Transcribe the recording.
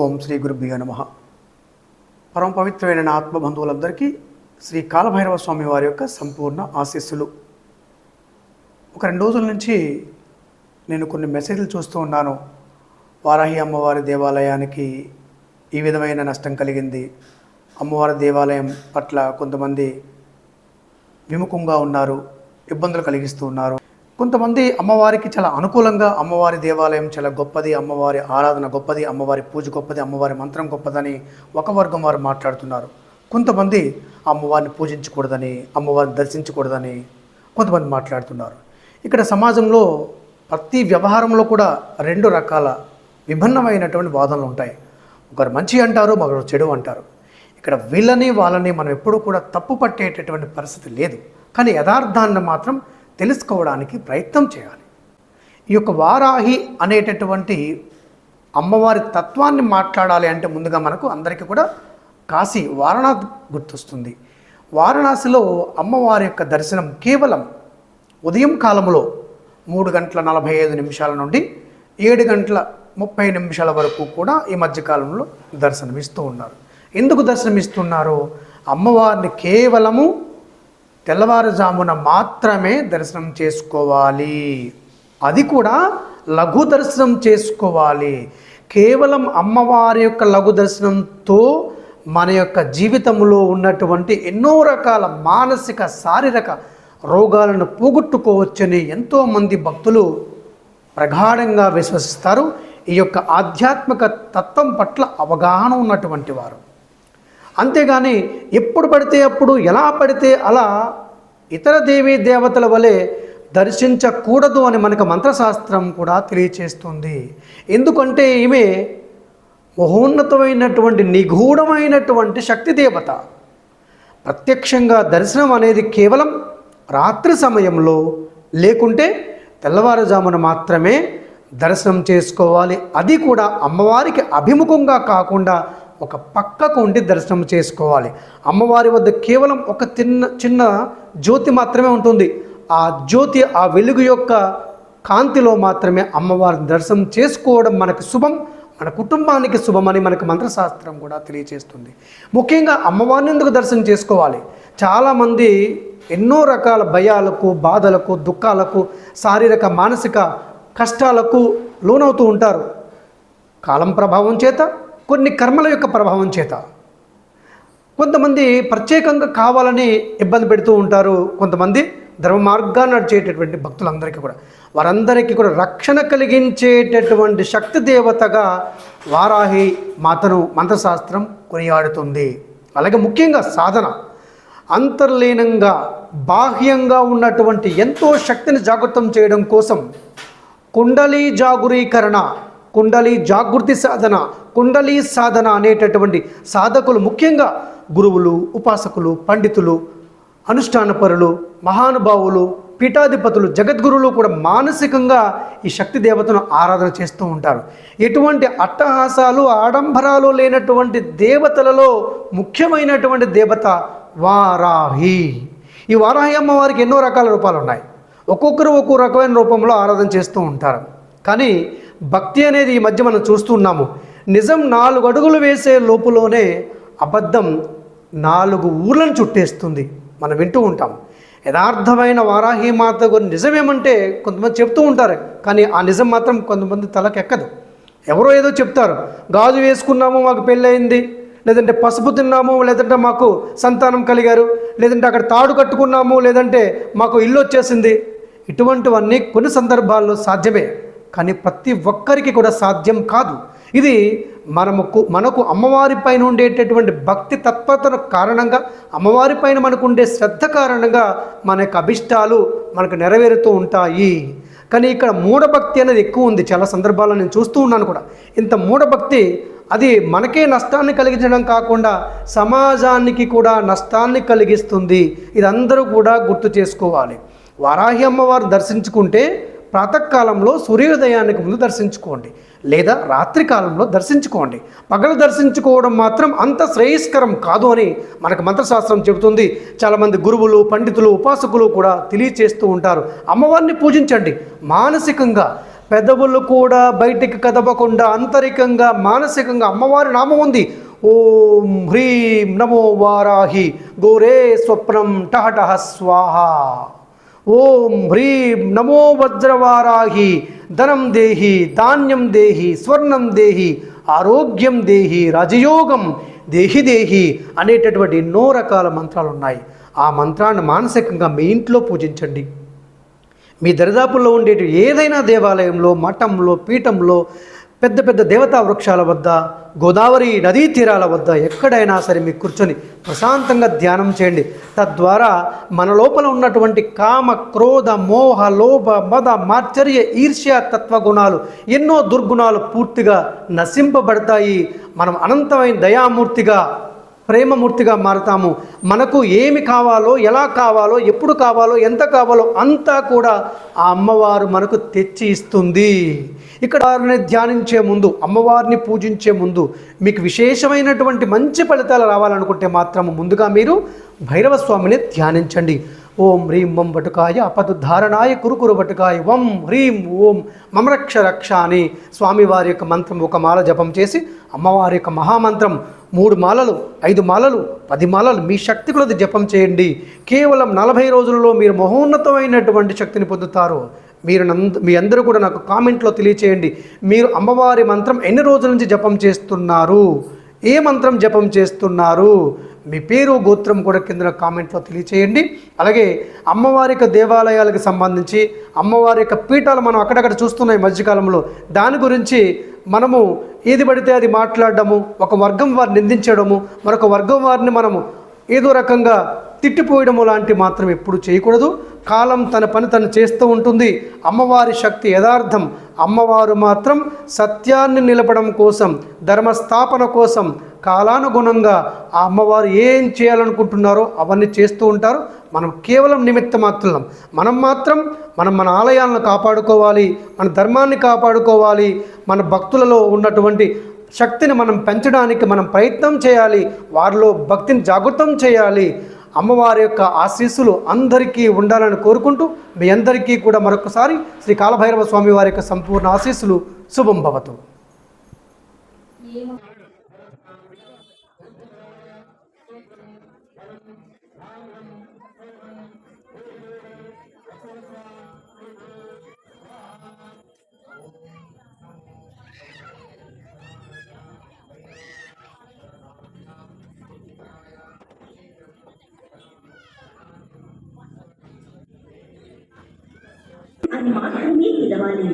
ఓం శ్రీ గురుభ్యో నమ. పరమ పవిత్రమైన నా ఆత్మబంధువులందరికీ శ్రీ కాలభైరవ స్వామి వారి యొక్క సంపూర్ణ ఆశీస్సులు. ఒక రెండు రోజుల నుంచి నేను కొన్ని మెసేజ్లు చూస్తూ ఉన్నాను. వారాహి అమ్మవారి దేవాలయానికి ఈ విధమైన నష్టం కలిగింది. అమ్మవారి దేవాలయం పట్ల కొంతమంది విముఖంగా ఉన్నారు ఇబ్బందులు కలిగిస్తూ ఉన్నారు. కొంతమంది అమ్మవారికి చాలా అనుకూలంగా అమ్మవారి దేవాలయం చాలా గొప్పది అమ్మవారి ఆరాధన గొప్పది అమ్మవారి పూజ గొప్పది అమ్మవారి మంత్రం గొప్పదని ఒక వర్గం వారు మాట్లాడుతున్నారు. కొంతమంది అమ్మవారిని పూజించకూడదని అమ్మవారిని దర్శించకూడదని కొంతమంది మాట్లాడుతున్నారు. ఇక్కడ సమాజంలో ప్రతి వ్యవహారంలో కూడా రెండు రకాల విభిన్నమైనటువంటి వాదనలు ఉంటాయి. ఒకరు మంచి అంటారు మరొకరు చెడు అంటారు. ఇక్కడ వీళ్ళని వాళ్ళని మనం ఎప్పుడూ కూడా తప్పు పట్టేటటువంటి పరిస్థితి లేదు. కానీ యథార్థాన్ని మాత్రం తెలుసుకోవడానికి ప్రయత్నం చేయాలి. ఈ యొక్క వారాహి అనేటటువంటి అమ్మవారి తత్వాన్ని మాట్లాడాలి అంటే ముందుగా మనకు అందరికీ కూడా కాశీ వారణాసి గుర్తొస్తుంది. వారణాసిలో అమ్మవారి యొక్క దర్శనం కేవలం ఉదయం కాలంలో మూడు గంటల నలభై ఐదు నిమిషాల నుండి ఏడు గంటల ముప్పై నిమిషాల వరకు కూడా ఈ మధ్యకాలంలో దర్శనమిస్తూ ఉన్నారు. ఎందుకు దర్శనమిస్తున్నారు అమ్మవారిని కేవలము తెల్లవారుజామున మాత్రమే దర్శనం చేసుకోవాలి. అది కూడా లఘు దర్శనం చేసుకోవాలి. కేవలం అమ్మవారి యొక్క లఘు దర్శనంతో మన యొక్క జీవితంలో ఉన్నటువంటి ఎన్నో రకాల మానసిక శారీరక రోగాలను పోగొట్టుకోవచ్చని ఎంతోమంది భక్తులు ప్రగాఢంగా విశ్వసిస్తారు. ఈ యొక్క ఆధ్యాత్మిక తత్వం పట్ల అవగాహన ఉన్నటువంటి వారు. అంతేగాని ఎప్పుడు పడితే అప్పుడు ఎలా పడితే అలా ఇతర దేవీ దేవతల వలె దర్శించకూడదు అని మనకు మంత్రశాస్త్రం కూడా తెలియచేస్తుంది. ఎందుకంటే ఈమె మహోన్నతమైనటువంటి నిగూఢమైనటువంటి శక్తి దేవత. ప్రత్యక్షంగా దర్శనం అనేది కేవలం రాత్రి సమయంలో లేకుంటే తెల్లవారుజామున మాత్రమే దర్శనం చేసుకోవాలి. అది కూడా అమ్మవారికి అభిముఖంగా కాకుండా ఒక పక్కకు ఉండి దర్శనం చేసుకోవాలి. అమ్మవారి వద్ద కేవలం ఒక చిన్న చిన్న జ్యోతి మాత్రమే ఉంటుంది. ఆ జ్యోతి ఆ వెలుగు యొక్క కాంతిలో మాత్రమే అమ్మవారిని దర్శనం చేసుకోవడం మనకు శుభం మన కుటుంబానికి శుభమని మనకు మంత్రశాస్త్రం కూడా తెలియజేస్తుంది ముఖ్యంగా అమ్మవారిని ఎందుకు దర్శనం చేసుకోవాలి? చాలామంది ఎన్నో రకాల భయాలకు బాధలకు దుఃఖాలకు శారీరక మానసిక కష్టాలకు లోనవుతూ ఉంటారు. కాలం ప్రభావం చేత కొన్ని కర్మల యొక్క ప్రభావం చేత. కొంతమంది ప్రత్యేకంగా కావాలని ఇబ్బంది పెడుతూ ఉంటారు. కొంతమంది ధర్మ మార్గాన్ని నడిచేటటువంటి భక్తులందరికీ కూడా. వారందరికీ కూడా రక్షణ కలిగించేటటువంటి శక్తి దేవతగా వారాహి మాతను మంత్రశాస్త్రం కొనియాడుతుంది. అలాగే ముఖ్యంగా సాధన. అంతర్లీనంగా బాహ్యంగా ఉన్నటువంటి ఎంతో శక్తిని జాగృతం చేయడం కోసం కుండలీ జాగురీకరణ కుండలి జాగృతి సాధన కుండలి సాధన అనేటటువంటి సాధకులు ముఖ్యంగా గురువులు ఉపాసకులు పండితులు అనుష్ఠానపరులు మహానుభావులు పీఠాధిపతులు జగద్గురువులు కూడా మానసికంగా ఈ శక్తి దేవతను ఆరాధన చేస్తూ ఉంటారు. ఎటువంటి అట్టహాసాలు ఆడంబరాలు లేనటువంటి దేవతలలో ముఖ్యమైనటువంటి దేవత వారాహి. ఈ వారాహి అమ్మవారికి ఎన్నో రకాల రూపాలు ఉన్నాయి ఒక్కొక్కరు ఒక్కో రకమైన రూపంలో ఆరాధన చేస్తూ ఉంటారు. కానీ భక్తి అనేది ఈ మధ్య మనం చూస్తున్నాము నిజం నాలుగు అడుగులు వేసే లోపులోనే అబద్ధం నాలుగు ఊర్లను చుట్టేస్తుంది. మనం వింటూ ఉంటాం. యథార్థమైన వారాహి మాత గురించి నిజమేమంటే కొంతమంది చెప్తూ ఉంటారు. కానీ ఆ నిజం మాత్రం కొంతమంది తలకెక్కదు. ఎవరో ఏదో చెప్తారు. గాజు వేసుకున్నాము మాకు పెళ్ళయింది. లేదంటే పసుపు తిన్నాము లేదంటే మాకు సంతానం కలిగారు. లేదంటే అక్కడ తాడు కట్టుకున్నాము లేదంటే మాకు ఇల్లు వచ్చేసింది. ఇటువంటివన్నీ కొన్ని సందర్భాల్లో సాధ్యమే. కానీ ప్రతి ఒక్కరికి కూడా సాధ్యం కాదు. ఇది మనముకు మనకు అమ్మవారి పైన ఉండేటటువంటి భక్తి తత్పరత కారణంగా అమ్మవారి పైన మనకు ఉండే శ్రద్ధ కారణంగా మన యొక్క అభిష్టాలు మనకు నెరవేరుతూ ఉంటాయి. కానీ ఇక్కడ మూఢభక్తి అనేది ఎక్కువ ఉంది. చాలా సందర్భాల్లో నేను చూస్తూ ఉన్నాను కూడా. ఇంత మూఢభక్తి అది మనకే నష్టాన్ని కలిగించడం కాకుండా సమాజానికి కూడా నష్టాన్ని కలిగిస్తుంది. ఇది అందరూ కూడా గుర్తు చేసుకోవాలి. వారాహి అమ్మవారు దర్శించుకుంటే ప్రాతకాలంలో సూర్యోదయానికి ముందు దర్శించుకోండి లేదా రాత్రి కాలంలో దర్శించుకోండి. పగలు దర్శించుకోవడం మాత్రం అంత శ్రేయస్కరం కాదు అని మనకు మంత్రశాస్త్రం చెబుతుంది. చాలామంది గురువులు పండితులు ఉపాసకులు కూడా తెలియచేస్తూ ఉంటారు. అమ్మవారిని పూజించండి. మానసికంగా పెదవులు కూడా బయటికి కదపకుండా అంతరికంగా మానసికంగా అమ్మవారి నామం ఉంది. ఓం హ్రీం నమో వారాహి గోరే స్వప్నం టహటహ స్వాహ. ఓం హ్రీం నమో వజ్రవారాహి ధనం దేహి ధాన్యం దేహి స్వర్ణం దేహి ఆరోగ్యం దేహి రాజయోగం దేహి దేహి అనేటటువంటి ఎన్నో రకాల మంత్రాలు ఉన్నాయి ఆ మంత్రాన్ని మానసికంగా మీ ఇంట్లో పూజించండి. మీ దరిదాపుల్లో ఉండేటి ఏదైనా దేవాలయంలో మఠంలో పీఠంలో పెద్ద పెద్ద దేవతా వృక్షాల వద్ద గోదావరి నదీ తీరాల వద్ద ఎక్కడైనా సరే మీకు కూర్చొని ప్రశాంతంగా ధ్యానం చేయండి. తద్వారా మన లోపల ఉన్నటువంటి కామ క్రోధ మోహ లోభ మద మాచర్య ఈర్ష్య తత్వగుణాలు ఎన్నో దుర్గుణాలు పూర్తిగా నశింపబడతాయి. మనం అనంతమైన దయామూర్తిగా ప్రేమమూర్తిగా మారతాము. మనకు ఏమి కావాలో ఎలా కావాలో ఎప్పుడు కావాలో ఎంత కావాలో అంతా కూడా ఆ అమ్మవారు మనకు తెచ్చి ఇస్తుంది. ఇక్కడ వారిని ధ్యానించే ముందు అమ్మవారిని పూజించే ముందు మీకు విశేషమైనటువంటి మంచి ఫలితాలు రావాలనుకుంటే మాత్రం ముందుగా మీరు భైరవ స్వామిని ధ్యానించండి. ఓం హ్రీం వం వటుకాయ అపదుద్ధారణాయ కురుకురు వటుకాయ వం హ్రీం ఓం మమరక్ష రక్ష అని స్వామివారి యొక్క మంత్రం ఒక మాల జపం చేసి అమ్మవారి యొక్క మహామంత్రం మూడు మాలలు ఐదు మాలలు పది మాలలు మీ శక్తి కొలది జపం చేయండి. కేవలం నలభై రోజులలో మీరు మహోన్నతమైనటువంటి శక్తిని పొందుతారు. మీరు నంద మీ అందరూ కూడా నాకు కామెంట్లో తెలియచేయండి. మీరు అమ్మవారి మంత్రం ఎన్ని రోజుల నుంచి జపం చేస్తున్నారు? ఏ మంత్రం జపం చేస్తున్నారు? మీ పేరు గోత్రం కూడా కింద కామెంట్లో తెలియచేయండి. అలాగే అమ్మవారి యొక్క దేవాలయాలకు సంబంధించి అమ్మవారి యొక్క పీఠాలు మనం అక్కడక్కడ చూస్తున్నాయి ఈ మధ్యకాలంలో. దాని గురించి మనము ఏది పడితే అది మాట్లాడడము ఒక వర్గం వారిని నిందించడము మరొక వర్గం వారిని మనము ఏదో రకంగా తిట్టిపోయడము లాంటి మాత్రం ఎప్పుడు చేయకూడదు. కాలం తన పని తను చేస్తూ ఉంటుంది. అమ్మవారి శక్తి యథార్థం. అమ్మవారు మాత్రం సత్యాన్ని నిలపడం కోసం ధర్మస్థాపన కోసం కాలానుగుణంగా ఆ అమ్మవారు ఏం చేయాలనుకుంటున్నారో అవన్నీ చేస్తూ ఉంటారు. మనం కేవలం నిమిత్త మాత్రం మనం మాత్రం మనం మన ఆలయాలను కాపాడుకోవాలి మన ధర్మాన్ని కాపాడుకోవాలి మన భక్తులలో ఉన్నటువంటి శక్తిని మనం పెంచడానికి మనం ప్రయత్నం చేయాలి వారిలో భక్తిని జాగృతం చేయాలి అమ్మవారి యొక్క ఆశీస్సులు అందరికీ ఉండాలని కోరుకుంటూ మీ అందరికీ కూడా మరొకసారి శ్రీ కాలభైరవ స్వామి వారి యొక్క సంపూర్ణ ఆశీస్సులు. శుభం భవతు. అని మాత్రమే పిలవాలి